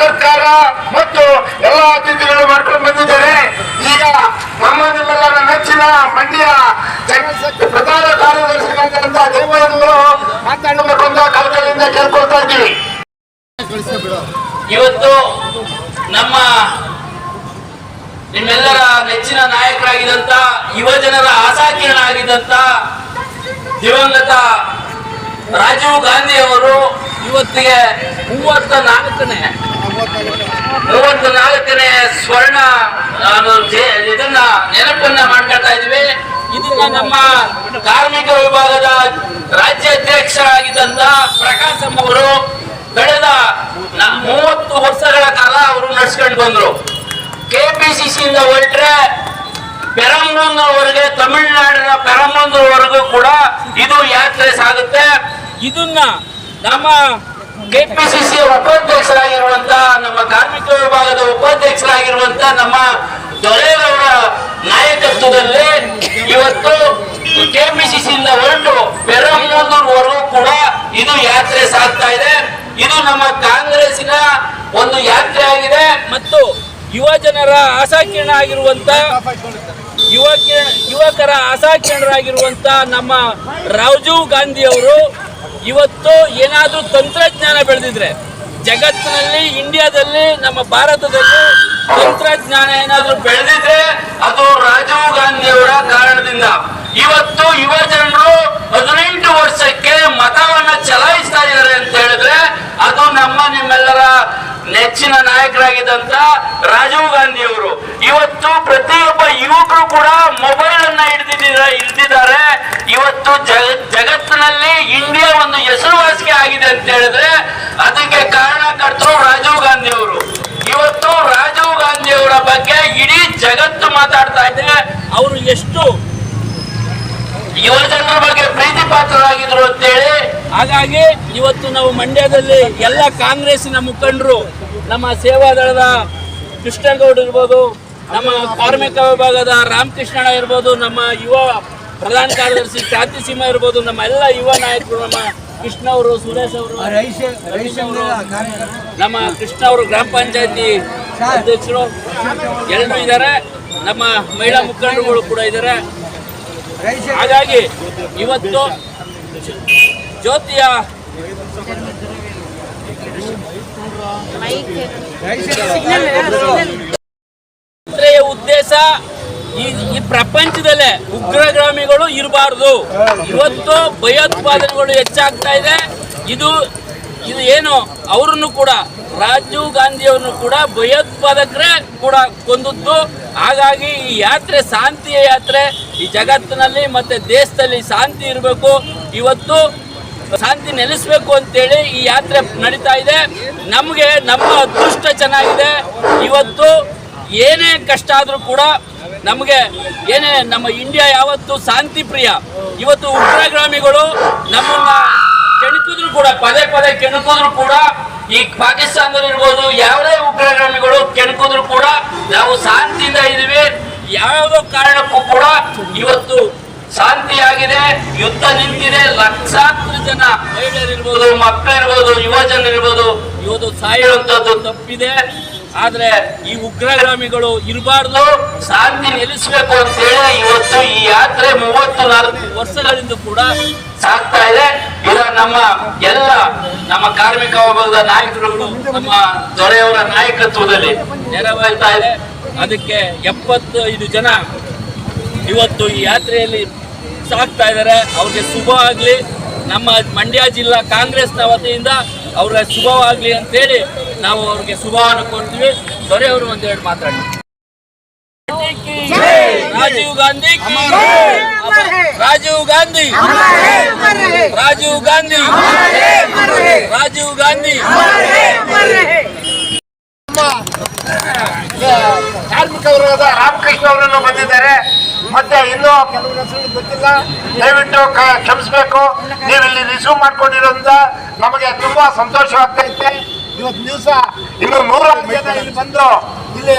ಸರ್ಕಾರ ಮತ್ತು ಎಲ್ಲ ಅತಿಥಿಗಳು ಮಾಡ್ಕೊಂಡು ಬಂದಿದ್ದಾರೆ. ಈಗ ನಮ್ಮ ನಿಮ್ಮೆಲ್ಲರ ನೆಚ್ಚಿನ ಮಂಡ್ಯ ಪ್ರಧಾನ ಕಾರ್ಯದರ್ಶಿಗಳಾದಂತ ದೇವರವರು ಮಾತಾಡಬೇಕು ಅಂತ ಕಳಕಳಿಯಿಂದ ಕೇಳ್ಕೊಳ್ತಾ ಇದ್ದೀವಿ. ಇವತ್ತು ನಮ್ಮ ನಿಮ್ಮೆಲ್ಲರ ನೆಚ್ಚಿನ ನಾಯಕರಾಗಿದ್ದಂತ ಯುವ ಜನರ ಆಶಾಕಿರಣ ಆಗಿದ್ದಂತ ದಿವಂಗತ ರಾಜೀವ್ ಗಾಂಧಿ ಅವರು ಇವತ್ತಿಗೆ ಮೂವತ್ತ ನಾಲ್ಕನೇ ಮೂವತ್ತ ನಾಲ್ಕನೇ ಸ್ವರ್ಣ ಇದನ್ನ ನೆನಪನ್ನ ಮಾಡ್ಕೊಳ್ತಾ ಇದ್ವಿ. ಇದನ್ನ ನಮ್ಮ ಕಾರ್ಮಿಕ ವಿಭಾಗದ ರಾಜ್ಯ ಪ್ರಕಾಶ್ ಅವರು ಕಳೆದ ಮೂವತ್ತು ವರ್ಷಗಳ ಕಾಲ ಅವರು ನಡ್ಸ್ಕೊಂಡು ಬಂದ್ರು. ಕೆಪಿಸಿಸಿ ಇಂದ ಹೊರಟ್ರೆ ಪೆರಂಬೂರ್ನವರೆಗೆ ತಮಿಳುನಾಡಿನ ಪೆರಂಬೂರ್ವರೆಗೂ ಕೂಡ ಇದು ಯಾತ್ರೆ ಸಾಗುತ್ತೆ. ಇದನ್ನ ನಮ್ಮ ಕೆಪಿಸಿಸಿ ಉಪಾಧ್ಯಕ್ಷರಾಗಿರುವಂತ ನಮ್ಮ ಕಾರ್ಮಿಕ ವಿಭಾಗದ ಉಪಾಧ್ಯಕ್ಷರಾಗಿರುವಂತ ನಮ್ಮ ದೊರೆಯವರ ನಾಯಕತ್ವದಲ್ಲಿ ಇವತ್ತು ಕೆಪಿಸಿಸಿ ಇಂದ ಹೊರಟು ಪೆರಂಬೂರ್ವರೆಗೂ ಕೂಡ ಇದು ಯಾತ್ರೆ ಸಾಗ್ತಾ ಇದೆ. ಇದು ನಮ್ಮ ಕಾಂಗ್ರೆಸ್ಸಿನ ಒಂದು ಯಾತ್ರೆ ಆಗಿದೆ. ಮತ್ತು ಯುವ ಜನರ ಆಶಾಕಿರಣ ಆಗಿರುವಂತ ಯುವ ಯುವಕರ ಆಶಾಕಿರಣರಾಗಿರುವಂತ ನಮ್ಮ ರಾಜೀವ್ ಗಾಂಧಿ ಅವರು ಇವತ್ತು ಏನಾದರೂ ತಂತ್ರಜ್ಞಾನ ಬೆಳೆದಿದ್ರೆ ಜಗತ್ತಿನಲ್ಲಿ ಇಂಡಿಯಾದಲ್ಲಿ ನಮ್ಮ ಭಾರತದಲ್ಲಿ ತಂತ್ರಜ್ಞಾನ ಏನಾದರೂ ಬೆಳೆದಿದ್ರೆ ಅದು ರಾಜೀವ್ ಗಾಂಧಿ ಅವರ ಕಾರಣದಿಂದ ಇವತ್ತು ಯುವ ಜನರು ಹದಿನೆಂಟು ವರ್ಷಕ್ಕೆ ಮತವನ್ನ ಚಲಾಯಿಸ್ತಾ ಇದ್ದಾರೆ ಅಂತ ಹೇಳಿದ್ರೆ ಅದು ನಮ್ಮ ನಿಮ್ಮೆಲ್ಲರ ನೆಚ್ಚಿನ ನಾಯಕರಾಗಿದ್ದಂತ ರಾಜೀವ್ ಗಾಂಧಿ ಅವರು ಇವತ್ತು ಪ್ರತಿಯೊಬ್ಬ ಯುವಕರು ಕೂಡ ಮೊಬೈಲ್ ಅನ್ನ ಹಿಡಿದಿದ್ದಾರೆ ಹಿಡಿದಿದ್ದಾರೆ. ಇವತ್ತು ಜಗ- ಜಗತ್ತಿನಲ್ಲಿ ಇಂಡಿಯಾ ಒಂದು ಹೆಸರುವಾಸಿಗೆ ಆಗಿದೆ ಅಂತ ಹೇಳಿದ್ರೆ ಅದಕ್ಕೆ ಕಾರಣಕರ್ತರು ರಾಜೀವ್ ಗಾಂಧಿ ಅವರು ಇವತ್ತು ರಾಜೀವ್ ಗಾಂಧಿ ಅವರ ಬಗ್ಗೆ ಇಡೀ ಜಗತ್ತು ಮಾತಾಡ್ತಾ ಇದೆ. ಅವರು ಎಷ್ಟು ಯುವಜನರ ಬಗ್ಗೆ ಪ್ರೀತಿ ಪಾತ್ರರಾಗಿದ್ರು ಅಂತೇಳಿ. ಹಾಗಾಗಿ ಇವತ್ತು ನಾವು ಮಂಡ್ಯದಲ್ಲಿ ಎಲ್ಲ ಕಾಂಗ್ರೆಸ್ನ ಮುಖಂಡರು ನಮ್ಮ ಸೇವಾದಳದ ಕೃಷ್ಣಗೌಡ್ ಇರ್ಬೋದು ನಮ್ಮ ಕಾರ್ಮಿಕ ವಿಭಾಗದ ರಾಮಕೃಷ್ಣ ಇರ್ಬೋದು ನಮ್ಮ ಯುವ ಪ್ರಧಾನ ಕಾರ್ಯದರ್ಶಿ ಶಾಂತಿ ಸಿಂಹ ಇರ್ಬೋದು ನಮ್ಮ ಎಲ್ಲ ಯುವ ನಾಯಕರು ನಮ್ಮ ಕೃಷ್ಣ ಅವರು ಸುರೇಶ್ ಅವರು ನಮ್ಮ ಕೃಷ್ಣ ಅವರು ಗ್ರಾಮ ಪಂಚಾಯತಿ ಅಧ್ಯಕ್ಷರು. ಎಲ್ಲರೂ ಇದ್ದಾರೆ ನಮ್ಮ ಮಹಿಳಾ ಮುಖಂಡರುಗಳು ಕೂಡ ಇದ್ದಾರೆ ಹಾಗಾಗಿ ಇವತ್ತು ಜ್ಯೋತಿಯ ಉದ್ದೇಶ ಈ ಪ್ರಪಂಚದಲ್ಲೇ ಉಗ್ರಗಾಮಿಗಳು ಇರಬಾರ್ದು. ಇವತ್ತು ಭಯೋತ್ಪಾದನೆಗಳು ಹೆಚ್ಚಾಗ್ತಾ ಇದೆ. ಇದು ಇದು ಏನು? ಅವರನ್ನು ಕೂಡ, ರಾಜೀವ್ ಗಾಂಧಿ ಅವರನ್ನು ಕೂಡ ಭಯೋತ್ಪಾದಕರೇ ಕೂಡ ಕೊಂದದ್ದು. ಹಾಗಾಗಿ ಈ ಯಾತ್ರೆ ಶಾಂತಿಯ ಯಾತ್ರೆ, ಈ ಜಗತ್ತಿನಲ್ಲಿ ಮತ್ತೆ ದೇಶದಲ್ಲಿ ಶಾಂತಿ ಇರಬೇಕು. ಇವತ್ತು ಶಾಂತಿ ನೆಲೆಸಬೇಕು ಅಂತೇಳಿ ಈ ಯಾತ್ರೆ ನಡೀತಾ ಇದೆ. ನಮಗೆ ನಮ್ಮ ಅದೃಷ್ಟ ಚೆನ್ನಾಗಿದೆ. ಇವತ್ತು ಏನೇ ಕಷ್ಟ ಆದರೂ ಕೂಡ ನಮಗೆ ಏನೇ ನಮ್ಮ ಇಂಡಿಯಾ ಯಾವತ್ತು ಶಾಂತಿ ಪ್ರಿಯ ಇವತ್ತು ಉಗ್ರಗಾಮಿಗಳು ನಮ್ಮನ್ನ ಕೆಣಕಿದ್ರು ಕೂಡ, ಪದೇ ಪದೇ ಕೆಣಕಿದ್ರು ಕೂಡ, ಈ ಪಾಕಿಸ್ತಾನದಲ್ಲಿ ಇರ್ಬೋದು, ಯಾವುದೇ ಉಗ್ರಗಾಮಿಗಳು ಕೆಣಕಿದ್ರು ಕೂಡ ನಾವು ಶಾಂತಿಯಿಂದ ಇದೀವಿ ಯಾವುದೋ ಕಾರಣಕ್ಕೂ ಕೂಡ ಇವತ್ತು ಶಾಂತಿಯಾಗಿದೆ ಯುದ್ಧ ನಿಂತಿದೆ, ಲಕ್ಷಾಂತರ ಜನ ಮಹಿಳೆಯರಿರ್ಬೋದು ಮಕ್ಕಳಿರ್ಬೋದು ಯುವ ಜನರಿರ್ಬೋದು ಇವತ್ತು ಸಾಯುವಂತದ್ದು ತಪ್ಪಿದೆ. ಆದ್ರೆ ಈ ಉಗ್ರಗಾಮಿಗಳು ಇರಬಾರ್ದು, ಶಾಂತಿ ನೆಲೆಸಬೇಕು ಅಂತೇಳಿ ಇವತ್ತು ಈ ಯಾತ್ರೆ ಮೂವತ್ತು ನಾಲ್ಕು ವರ್ಷಗಳಿಂದ ಕೂಡ ಸಾಗ್ತಾ ಇದೆ. ಇದ ನಮ್ಮ ಎಲ್ಲ ನಮ್ಮ ಕಾರ್ಮಿಕ ವರ್ಗದ ನಾಯಕರುಗಳು, ನಮ್ಮ ದೊರೆಯವರ ನಾಯಕತ್ವದಲ್ಲಿ ನೆರವೇರ್ತಾ ಇದೆ. ಅದಕ್ಕೆ ಎಪ್ಪತ್ತೈದು ಜನ ಇವತ್ತು ಈ ಯಾತ್ರೆಯಲ್ಲಿ ಸಾಕ್ತಾ ಇದ್ದಾರೆ. ಅವ್ರಿಗೆ ಶುಭ ಆಗಲಿ. ನಮ್ಮ ಮಂಡ್ಯ ಜಿಲ್ಲಾ ಕಾಂಗ್ರೆಸ್ನ ವತಿಯಿಂದ ಅವ್ರಿಗೆ ಶುಭವಾಗಲಿ ಅಂತೇಳಿ ನಾವು ಅವ್ರಿಗೆ ಶುಭವನ್ನು ಕೊಡ್ತೀವಿ ದೊರೆಯವರು ಒಂದೆರಡು ಮಾತಾಡಿ. ರಾಜೀವ್ ಗಾಂಧಿ ರಾಜೀವ್ ಗಾಂಧಿ ರಾಜೀವ್ ಗಾಂಧಿ ರಾಜೀವ್ ಗಾಂಧಿ ಕಾರ್ಮಿಕ ವರ್ಗದ ರಾಮಕೃಷ್ಣ ಅವರನ್ನು ಬಂದಿದ್ದಾರೆ ಮತ್ತೆ ಇನ್ನೂ ಕೆಲವು ಗೊತ್ತಿಲ್ಲ. ದಯವಿಟ್ಟು ಕ್ಷಮಿಸ್ಬೇಕು. ನೀವು ಇಲ್ಲಿ ರಿಸೀವ್ ಮಾಡ್ಕೊಂಡಿರೋದ್ರಿಂದ ನಮಗೆ ತುಂಬಾ ಸಂತೋಷವಾಗ್ತಾ ಇದೆ ಇವತ್ತು ದಿವಸ ಇನ್ನು ನೂರಾರು ಜನ ಇಲ್ಲಿ ಇಲ್ಲಿ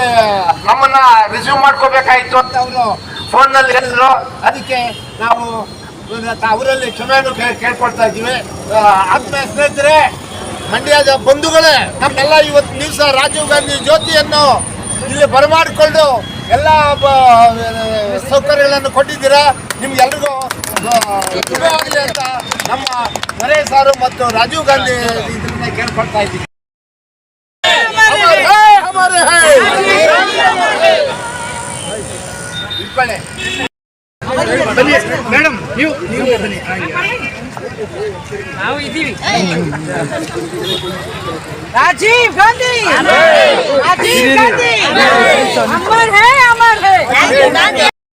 ನಮ್ಮನ್ನ ರಿಸೀವ್ ಮಾಡ್ಕೋಬೇಕಾಯ್ತು ಅಂತ ಅವರು ಫೋನ್ನಲ್ಲಿ ಹೇಳಿದ್ರು. ಅದಕ್ಕೆ ನಾವು ಅವರಲ್ಲಿ ಕ್ಷಮೆಯನ್ನು ಕೇಳ್ಕೊಳ್ತಾ ಇದ್ದೀವಿ. ಆತ್ಮ ಸ್ನೇಹಿತರೆ, ಮಂಡ್ಯದ ಬಂಧುಗಳೇ, ನಮ್ಮೆಲ್ಲ ಇವತ್ತು ದಿವಸ ರಾಜೀವ್ ಗಾಂಧಿ ಜ್ಯೋತಿಯನ್ನು ಇಲ್ಲಿ ಬರಮಾಡಿಕೊಂಡು ಎಲ್ಲ ಸೌಕರ್ಯಗಳನ್ನು ಕೊಟ್ಟಿದ್ದೀರಾ? ನಿಮ್ಗೆಲ್ರಿಗೂ ಆ, ಶುಭವಾಗಲಿ ಅಂತ ನಮ್ಮ ಮನೆ ಸಾರು ಮತ್ತು ರಾಜೀವ್ ಗಾಂಧಿ ಇದರಿಂದ ಕೇಳ್ಕೊಳ್ತಾ ಇದ್ದೀವಿ. मैडम राजीव गांधी। राजीव गांधी। अमर है अमर है।